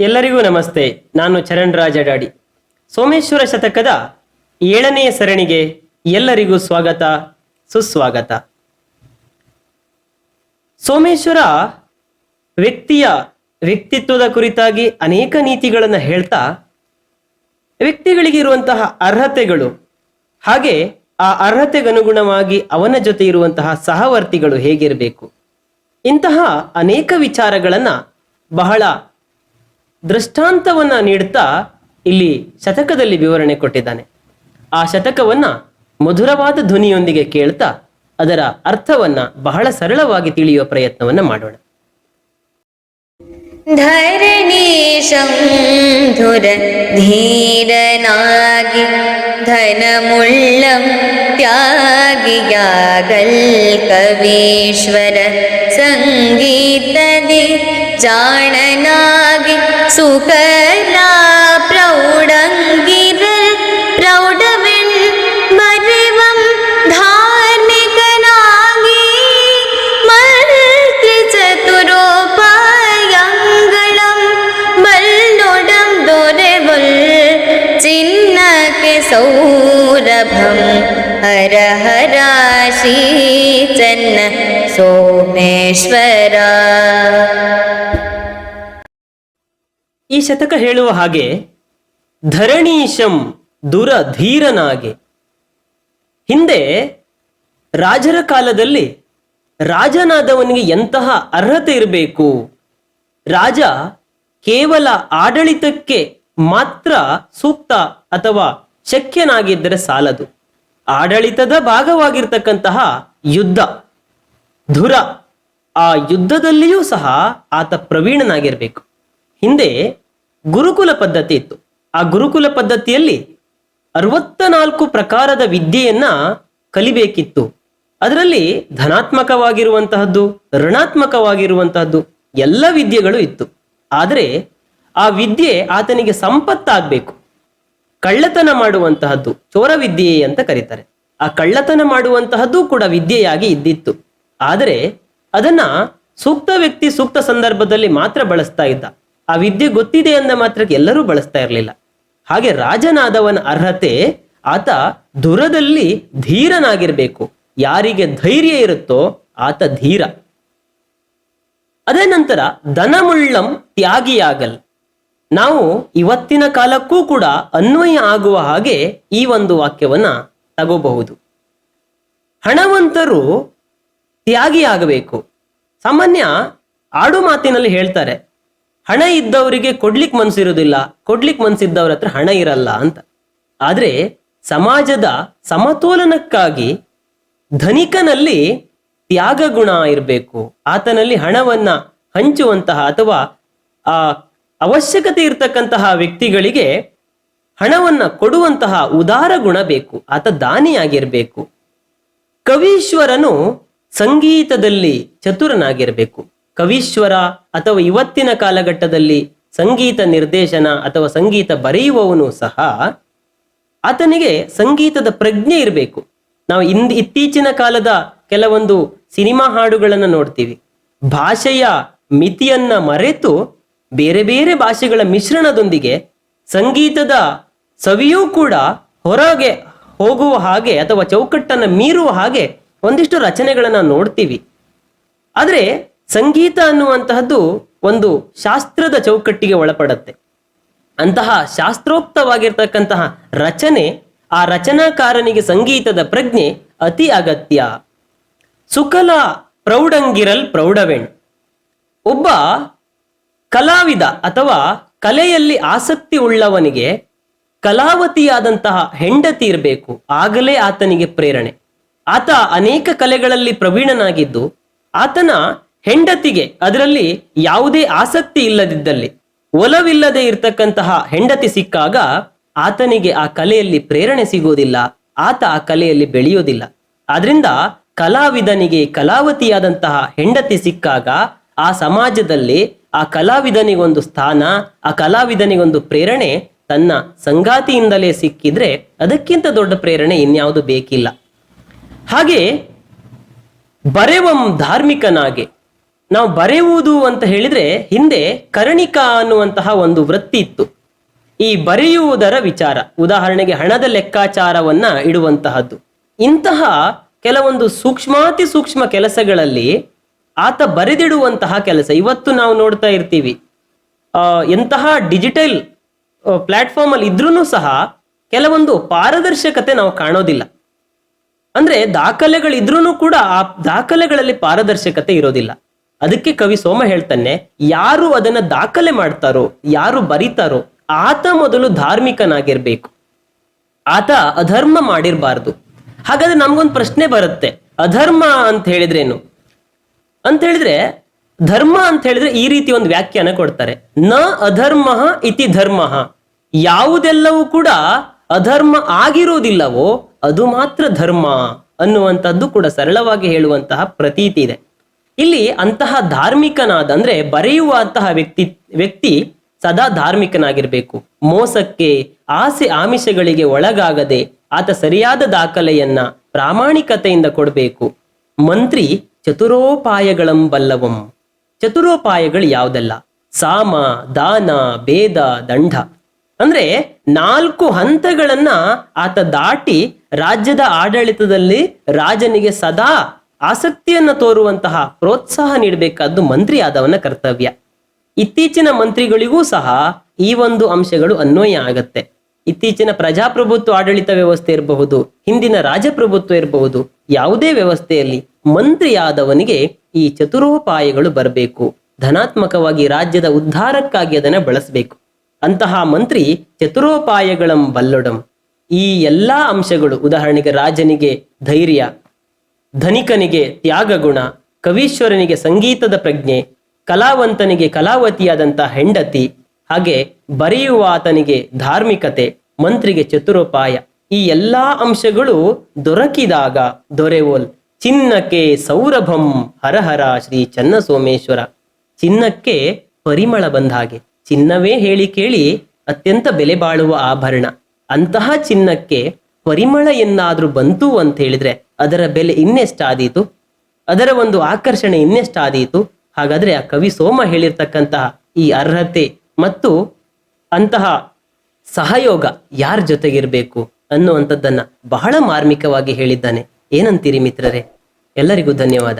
ಎಲ್ಲರಿಗೂ ನಮಸ್ತೆ. ನಾನು ಚರಣ್ ರಾಜ ಅಡಾಡಿ ಸೋಮೇಶ್ವರ ಶತಕದ ಏಳನೆಯ ಸರಣಿಗೆ ಎಲ್ಲರಿಗೂ ಸ್ವಾಗತ, ಸುಸ್ವಾಗತ. ಸೋಮೇಶ್ವರ ವ್ಯಕ್ತಿಯ ವ್ಯಕ್ತಿತ್ವದ ಕುರಿತಾಗಿ ಅನೇಕ ನೀತಿಗಳನ್ನು ಹೇಳ್ತಾ, ವ್ಯಕ್ತಿಗಳಿಗೆ ಇರುವಂತಹ ಅರ್ಹತೆಗಳು ಹಾಗೆ ಆ ಅರ್ಹತೆಗನುಗುಣವಾಗಿ ಅವನ ಜೊತೆ ಇರುವಂತಹ ಸಹವರ್ತಿಗಳು ಹೇಗಿರಬೇಕು? ಇಂತಹ ಅನೇಕ ವಿಚಾರಗಳನ್ನು ಬಹಳ ದೃಷ್ಟಾಂತವನ್ನ ನೀಡುತ್ತಾ ಇಲ್ಲಿ ಶತಕದಲ್ಲಿ ವಿವರಣೆ ಕೊಟ್ಟಿದ್ದಾನೆ ಆ ಶತಕವನ್ನ ಮಧುರವಾದ ಧ್ವನಿಯೊಂದಿಗೆ ಕೇಳ್ತಾ ಅದರ ಅರ್ಥವನ್ನ ಬಹಳ ಸರಳವಾಗಿ ತಿಳಿಯುವ ಪ್ರಯತ್ನವನ್ನ ಮಾಡೋಣ ധരണീശം ധീരനാകി ധനമുള്ളം ത്യാഗിയാകൽ കവീശ്വര സംഗീതതി ಜಾಣನಾಗಿ प्रौढङ्गिवि प्रौढविल्मरिवं धानिकणाङ्गी मल्ति चतुरोपायङ्गणं मल्लोडं दोरेवल् चिन्नके सौरभं हर हराशि चन्न सोमेश्वरा ಈ ಶತಕ ಹೇಳುವ ಹಾಗೆ ಧರಣೀಶಂ ದುರ ಧೀರನಾಗೆ. ಹಿಂದೆ ರಾಜರ ಕಾಲದಲ್ಲಿ ರಾಜನಾದವನಿಗೆ ಎಂತಹ ಅರ್ಹತೆ ಇರಬೇಕು? ರಾಜ ಕೇವಲ ಆಡಳಿತಕ್ಕೆ ಮಾತ್ರ ಸೂಕ್ತ ಅಥವಾ ಶಕ್ಯನಾಗಿದ್ದರೆ ಸಾಲದು. ಆಡಳಿತದ ಭಾಗವಾಗಿರ್ತಕ್ಕಂತಹ ಯುದ್ಧ. ಧುರ ಆ ಯುದ್ಧದಲ್ಲಿಯೂ ಸಹ ಆತ ಪ್ರವೀಣನಾಗಿರ್ಬೇಕು. ಹಿಂದೆ ಗುರುಕುಲ ಪದ್ಧತಿ ಇತ್ತು. ಆ ಗುರುಕುಲ ಪದ್ಧತಿಯಲ್ಲಿ ಅರವತ್ತ ನಾಲ್ಕು ಪ್ರಕಾರದ ವಿದ್ಯೆಯನ್ನ ಕಲಿಬೇಕಿತ್ತು. ಅದರಲ್ಲಿ ಧನಾತ್ಮಕವಾಗಿರುವಂತಹದ್ದು, ಋಣಾತ್ಮಕವಾಗಿರುವಂತಹದ್ದು ಎಲ್ಲ ವಿದ್ಯೆಗಳು ಇತ್ತು. ಆದರೆ ಆ ವಿದ್ಯೆ ಆತನಿಗೆ ಸಂಪತ್ತಾಗಬೇಕು. ಕಳ್ಳತನ ಮಾಡುವಂತಹದ್ದು ಚೋರ ವಿದ್ಯೆ ಅಂತ ಕರೀತಾರೆ. ಆ ಕಳ್ಳತನ ಮಾಡುವಂತಹದ್ದು ಕೂಡ ವಿದ್ಯೆಯಾಗಿ ಇದ್ದಿತ್ತು. ಆದರೆ ಅದನ್ನ ಸೂಕ್ತ ವ್ಯಕ್ತಿ ಸೂಕ್ತ ಸಂದರ್ಭದಲ್ಲಿ ಮಾತ್ರ ಬಳಸ್ತಾ ಇದ್ದ. ಆ ವಿದ್ಯೆ ಗೊತ್ತಿದೆ ಅಂದ ಮಾತ್ರಕ್ಕೆ ಎಲ್ಲರೂ ಬಳಸ್ತಾ ಇರಲಿಲ್ಲ. ಹಾಗೆ ರಾಜನಾದವನ ಅರ್ಹತೆ ಆತ ದುರದಲ್ಲಿ ಧೀರನಾಗಿರ್ಬೇಕು. ಯಾರಿಗೆ ಧೈರ್ಯ ಇರುತ್ತೋ ಆತ ಧೀರ. ಅದೇ ನಂತರ ಧನಮುಳ್ಳಂ ತ್ಯಾಗಿಯಾಗಲ್. ನಾವು ಇವತ್ತಿನ ಕಾಲಕ್ಕೂ ಕೂಡ ಅನ್ವಯ ಆಗುವ ಹಾಗೆ ಈ ಒಂದು ವಾಕ್ಯವನ್ನ ತಗೋಬಹುದು. ಹಣವಂತರು ತ್ಯಾಗಿಯಾಗಬೇಕು. ಸಾಮಾನ್ಯ ಆಡು ಮಾತಿನಲ್ಲಿ ಹೇಳ್ತಾರೆ ಹಣ ಇದ್ದವರಿಗೆ ಕೊಡ್ಲಿಕ್ಕೆ ಮನ್ಸಿರೋದಿಲ್ಲ ಕೊಡ್ಲಿಕ್ಕೆ ಮನ್ಸಿದ್ದವ್ರ ಹತ್ರ ಹಣ ಇರಲ್ಲ ಅಂತ. ಆದ್ರೆ ಸಮಾಜದ ಸಮತೋಲನಕ್ಕಾಗಿ ಧನಿಕನಲ್ಲಿ ತ್ಯಾಗ ಗುಣ ಇರಬೇಕು. ಆತನಲ್ಲಿ ಹಣವನ್ನ ಹಂಚುವಂತಹ ಅಥವಾ ಆ ಅವಶ್ಯಕತೆ ಇರತಕ್ಕಂತಹ ವ್ಯಕ್ತಿಗಳಿಗೆ ಹಣವನ್ನ ಕೊಡುವಂತಹ ಉದಾರ ಗುಣ ಬೇಕು. ಆತ ದಾನಿಯಾಗಿರ್ಬೇಕು. ಕವೀಶ್ವರನು ಸಂಗೀತದಲ್ಲಿ ಚತುರನಾಗಿರಬೇಕು. ಕವೀಶ್ವರ ಅಥವಾ ಇವತ್ತಿನ ಕಾಲಘಟ್ಟದಲ್ಲಿ ಸಂಗೀತ ನಿರ್ದೇಶನ ಅಥವಾ ಸಂಗೀತ ಬರೆಯುವವನು ಸಹ ಆತನಿಗೆ ಸಂಗೀತದ ಪ್ರಜ್ಞೆ ಇರಬೇಕು. ನಾವು ಇಂದ್ ಇತ್ತೀಚಿನ ಕಾಲದ ಕೆಲವೊಂದು ಸಿನಿಮಾ ಹಾಡುಗಳನ್ನು ನೋಡ್ತೀವಿ. ಭಾಷೆಯ ಮಿತಿಯನ್ನ ಮರೆತು ಬೇರೆ ಬೇರೆ ಭಾಷೆಗಳ ಮಿಶ್ರಣದೊಂದಿಗೆ ಸಂಗೀತದ ಸವಿಯೂ ಕೂಡ ಹೊರಗೆ ಹೋಗುವ ಹಾಗೆ ಅಥವಾ ಚೌಕಟ್ಟನ್ನು ಮೀರುವ ಹಾಗೆ ಒಂದಿಷ್ಟು ರಚನೆಗಳನ್ನು ನೋಡ್ತೀವಿ. ಆದರೆ ಸಂಗೀತ ಅನ್ನುವಂತಹದ್ದು ಒಂದು ಶಾಸ್ತ್ರದ ಚೌಕಟ್ಟಿಗೆ ಒಳಪಡುತ್ತೆ. ಅಂತಹ ಶಾಸ್ತ್ರೋಕ್ತವಾಗಿರ್ತಕ್ಕಂತಹ ರಚನೆ, ಆ ರಚನಾಕಾರನಿಗೆ ಸಂಗೀತದ ಪ್ರಜ್ಞೆ ಅತಿ ಅಗತ್ಯ. ಸುಕಲ ಪ್ರೌಢಂಗಿರಲ್ ಪ್ರೌಢವೆಣ್. ಒಬ್ಬ ಕಲಾವಿದ ಅಥವಾ ಕಲೆಯಲ್ಲಿ ಆಸಕ್ತಿ ಉಳ್ಳವನಿಗೆ ಕಲಾವತಿಯಾದಂತಹ ಹೆಂಡತಿ ಇರಬೇಕು, ಆಗಲೇ ಆತನಿಗೆ ಪ್ರೇರಣೆ. ಆತ ಅನೇಕ ಕಲೆಗಳಲ್ಲಿ ಪ್ರವೀಣನಾಗಿದ್ದು, ಆತನ ಹೆಂಡತಿಗೆ ಅದರಲ್ಲಿ ಯಾವುದೇ ಆಸಕ್ತಿ ಇಲ್ಲದಿದ್ದಲ್ಲಿ, ಒಲವಿಲ್ಲದೆ ಇರತಕ್ಕಂತಹ ಹೆಂಡತಿ ಸಿಕ್ಕಾಗ ಆತನಿಗೆ ಆ ಕಲೆಯಲ್ಲಿ ಪ್ರೇರಣೆ ಸಿಗೋದಿಲ್ಲ ಆತ ಆ ಕಲೆಯಲ್ಲಿ ಬೆಳೆಯೋದಿಲ್ಲ ಆದ್ರಿಂದ ಕಲಾವಿದನಿಗೆ ಕಲಾವತಿಯಾದಂತಹ ಹೆಂಡತಿ ಸಿಕ್ಕಾಗ ಆ ಸಮಾಜದಲ್ಲಿ ಆ ಕಲಾವಿದನಿಗೊಂದು ಸ್ಥಾನ, ಆ ಕಲಾವಿದನಿಗೊಂದು ಪ್ರೇರಣೆ ತನ್ನ ಸಂಗಾತಿಯಿಂದಲೇ ಸಿಕ್ಕಿದ್ರೆ ಅದಕ್ಕಿಂತ ದೊಡ್ಡ ಪ್ರೇರಣೆ ಇನ್ಯಾವುದು ಬೇಕಿಲ್ಲ. ಹಾಗೆ ಬರೆವಂ ಧಾರ್ಮಿಕನಾಗೆ ನಾವು ಬರೆಯುವುದು ಅಂತ ಹೇಳಿದ್ರೆ ಹಿಂದೆ ಕರ್ಣಿಕ ಅನ್ನುವಂತಹ ಒಂದು ವೃತ್ತಿ ಇತ್ತು. ಈ ಬರೆಯುವುದರ ವಿಚಾರ, ಉದಾಹರಣೆಗೆ ಹಣದ ಲೆಕ್ಕಾಚಾರವನ್ನ ಇಡುವಂತಹದ್ದು. ಇಂತಹ ಕೆಲವೊಂದು ಸೂಕ್ಷ್ಮಾತಿ ಸೂಕ್ಷ್ಮ ಕೆಲಸಗಳಲ್ಲಿ ಆತ ಬರೆದಿಡುವಂತಹ ಕೆಲಸ, ಇವತ್ತು ನಾವು ನೋಡ್ತಾ ಇರ್ತೀವಿ. ಎಂತಹ ಡಿಜಿಟಲ್ ಪ್ಲಾಟ್ಫಾರ್ಮ್ ಅಲ್ಲಿ ಇದ್ರೂ ಸಹ ಕೆಲವೊಂದು ಪಾರದರ್ಶಕತೆ ನಾವು ಕಾಣೋದಿಲ್ಲ. ಅಂದ್ರೆ ದಾಖಲೆಗಳಿದ್ರೂ ಕೂಡ ಆ ದಾಖಲೆಗಳಲ್ಲಿ ಪಾರದರ್ಶಕತೆ ಇರೋದಿಲ್ಲ. ಅದಕ್ಕೆ ಕವಿ ಸೋಮ ಹೇಳ್ತಾನೆ, ಯಾರು ಅದನ್ನ ದಾಖಲೆ ಮಾಡ್ತಾರೋ, ಯಾರು ಬರೀತಾರೋ, ಆತ ಮೊದಲು ಧಾರ್ಮಿಕನಾಗಿರ್ಬೇಕು. ಆತ ಅಧರ್ಮ ಮಾಡಿರಬಾರ್ದು. ಹಾಗಾದ್ರೆ ನಮ್ಗೊಂದು ಪ್ರಶ್ನೆ ಬರುತ್ತೆ, ಅಧರ್ಮ ಅಂತ ಹೇಳಿದ್ರೇನು? ಅಂತ ಹೇಳಿದ್ರೆ, ಧರ್ಮ ಅಂತ ಹೇಳಿದ್ರೆ ಈ ರೀತಿ ಒಂದು ವ್ಯಾಖ್ಯಾನ ಕೊಡ್ತಾರೆ, ನ ಅಧರ್ಮ ಇತಿ ಧರ್ಮ. ಯಾವುದೆಲ್ಲವೂ ಕೂಡ ಅಧರ್ಮ ಆಗಿರುವುದಿಲ್ಲವೋ ಅದು ಮಾತ್ರ ಧರ್ಮ ಅನ್ನುವಂಥದ್ದು ಕೂಡ ಸರಳವಾಗಿ ಹೇಳುವಂತಹ ಪ್ರತೀತಿ ಇದೆ. ಇಲ್ಲಿ ಅಂತಹ ಧಾರ್ಮಿಕನಾದ, ಅಂದ್ರೆ ಬರೆಯುವಂತಹ ವ್ಯಕ್ತಿ ವ್ಯಕ್ತಿ ಸದಾ ಧಾರ್ಮಿಕನಾಗಿರ್ಬೇಕು. ಮೋಸಕ್ಕೆ, ಆಸೆ ಆಮಿಷಗಳಿಗೆ ಒಳಗಾಗದೆ ಆತ ಸರಿಯಾದ ದಾಖಲೆಯನ್ನ ಪ್ರಾಮಾಣಿಕತೆಯಿಂದ ಕೊಡಬೇಕು. ಮಂತ್ರಿ ಚತುರೋಪಾಯಗಳಂ ಬಲ್ಲವಂ ಚತುರೋಪಾಯಗಳು ಯಾವುದೆಲ್ಲ? ಸಾಮ, ದಾನ, ಭೇದ, ದಂಡ. ಅಂದ್ರೆ ನಾಲ್ಕು ಹಂತಗಳನ್ನ ಆತ ದಾಟಿ ರಾಜ್ಯದ ಆಡಳಿತದಲ್ಲಿ ರಾಜನಿಗೆ ಸದಾ ಆಸಕ್ತಿಯನ್ನ ತೋರುವಂತಹ ಪ್ರೋತ್ಸಾಹ ನೀಡಬೇಕಾದ್ದು ಮಂತ್ರಿ ಆದವನ ಕರ್ತವ್ಯ. ಇತ್ತೀಚಿನ ಮಂತ್ರಿಗಳಿಗೂ ಸಹ ಈ ಒಂದು ಅಂಶಗಳು ಅನ್ವಯ ಆಗತ್ತೆ. ಇತ್ತೀಚಿನ ಪ್ರಜಾಪ್ರಭುತ್ವ ಆಡಳಿತ ವ್ಯವಸ್ಥೆ ಇರಬಹುದು, ಹಿಂದಿನ ರಾಜಪ್ರಭುತ್ವ ಇರಬಹುದು, ಯಾವುದೇ ವ್ಯವಸ್ಥೆಯಲ್ಲಿ ಮಂತ್ರಿಯಾದವನಿಗೆ ಈ ಚತುರೋಪಾಯಗಳು ಬರಬೇಕು. ಧನಾತ್ಮಕವಾಗಿ ರಾಜ್ಯದ ಉದ್ಧಾರಕ್ಕಾಗಿ ಅದನ್ನ ಬಳಸಬೇಕು. ಅಂತಹ ಮಂತ್ರಿ ಚತುರೋಪಾಯಗಳಂ ಬಲ್ಲೊಡಂ. ಈ ಎಲ್ಲಾ ಅಂಶಗಳು, ಉದಾಹರಣೆಗೆ ರಾಜನಿಗೆ ಧೈರ್ಯ ಧನಿಕನಿಗೆ ತ್ಯಾಗ ಗುಣ ಕವೀಶ್ವರನಿಗೆ ಸಂಗೀತದ ಪ್ರಜ್ಞೆ, ಕಲಾವಂತನಿಗೆ ಕಲಾವತಿಯಾದಂಥ ಹೆಂಡತಿ, ಹಾಗೆ ಬರೆಯುವ ಆತನಿಗೆ ಧಾರ್ಮಿಕತೆ, ಮಂತ್ರಿಗೆ ಚತುರೋಪಾಯ. ಈ ಎಲ್ಲಾ ಅಂಶಗಳು ದೊರಕಿದಾಗ ದೊರೆವೋಲ್. ಚಿನ್ನಕ್ಕೆ ಸೌರಭಂ ಹರಹರ ಶ್ರೀ ಚನ್ನಸೋಮೇಶ್ವರ. ಚಿನ್ನಕ್ಕೆ ಪರಿಮಳ ಬಂದ ಹಾಗೆ ಚಿನ್ನವೇ ಹೇಳಿ ಕೇಳಿ ಅತ್ಯಂತ ಬೆಲೆ ಬಾಳುವ ಆಭರಣ. ಅಂತಹ ಚಿನ್ನಕ್ಕೆ ಪರಿಮಳ ಎನ್ನಾದ್ರೂ ಬಂತು ಅಂತ ಹೇಳಿದ್ರೆ ಅದರ ಬೆಲೆ ಇನ್ನೆಷ್ಟಾದೀತು ಅದರ ಒಂದು ಆಕರ್ಷಣೆ ಇನ್ನೆಷ್ಟಾದೀತು ಹಾಗಾದ್ರೆ ಆ ಕವಿ ಸೋಮ ಹೇಳಿರ್ತಕ್ಕಂತಹ ಈ ಅರ್ಹತೆ ಮತ್ತು ಅಂತಹ ಸಹಯೋಗ ಯಾರ ಜೊತೆಗಿರಬೇಕು ಅನ್ನುವಂಥದ್ದನ್ನ ಬಹಳ ಮಾರ್ಮಿಕವಾಗಿ ಹೇಳಿದ್ದಾನೆ. ಏನಂತೀರಿ ಮಿತ್ರರೇ? ಎಲ್ಲರಿಗೂ ಧನ್ಯವಾದ.